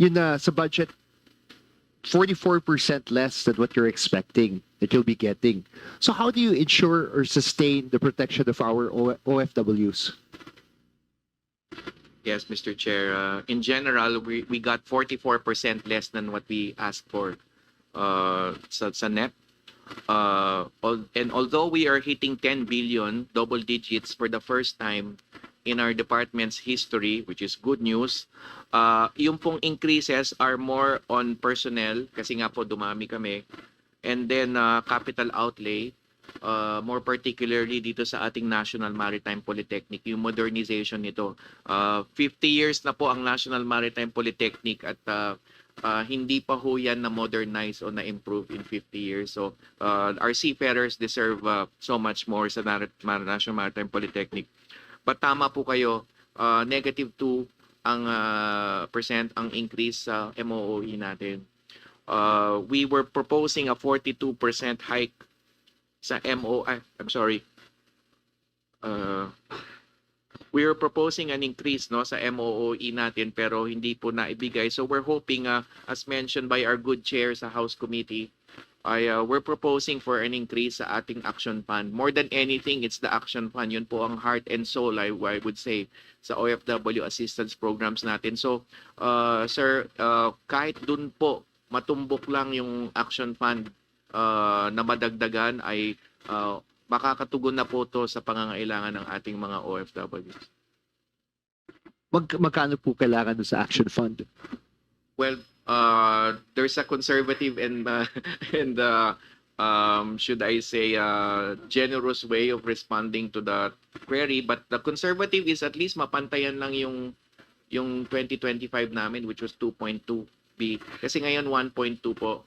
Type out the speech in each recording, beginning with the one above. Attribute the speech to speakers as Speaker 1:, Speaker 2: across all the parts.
Speaker 1: yun na sa budget 44% less than what you're expecting that you'll be getting. So how do you ensure or sustain the protection of our OFWs?
Speaker 2: Yes, Mr. Chair. Uh, in general, we, we got 44% less than what we asked for uh, sa, sa NEP. Uh, and although we are hitting 10 billion, double digits for the first time in our department's history, which is good news, uh, yung pong increases are more on personnel kasi nga po dumami kami. And then uh, capital outlay, uh, more particularly dito sa ating National Maritime Polytechnic, yung modernization nito. Uh, 50 years na po ang National Maritime Polytechnic at uh, uh, hindi pa ho yan na modernize o na improve in 50 years. So uh, our seafarers deserve uh, so much more sa National Maritime Polytechnic. But tama po kayo, uh, negative 2 ang uh, percent ang increase sa MOOE natin. Uh, we were proposing a 42% hike sa MO ay, I'm sorry. Uh, we were proposing an increase no sa MOOE natin pero hindi po naibigay. So we're hoping uh, as mentioned by our good chair sa House Committee ay uh, we're proposing for an increase sa ating action fund. More than anything, it's the action fund. Yun po ang heart and soul, I, I would say, sa OFW assistance programs natin. So, uh, sir, uh, kahit dun po matumbok lang yung action fund uh, na madagdagan ay uh, makakatugon na po to sa pangangailangan ng ating mga OFW.
Speaker 1: Mag, magkano po kailangan sa action fund?
Speaker 2: Well, uh, there's a conservative and uh, and uh, um, should I say uh, generous way of responding to the query, but the conservative is at least mapantayan lang yung yung 2025 namin which was 2.2 B kasi ngayon 1.2 po.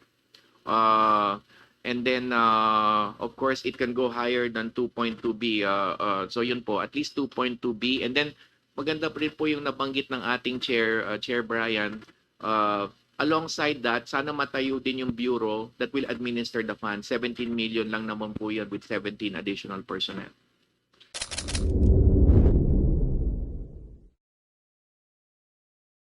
Speaker 2: Uh, and then uh, of course it can go higher than 2.2 B. Uh, uh, so yun po, at least 2.2 B and then maganda pa rin po yung nabanggit ng ating chair, uh, Chair Brian, uh, alongside that, sana matayo din yung bureau that will administer the fund. 17 million lang naman po yan with 17 additional personnel.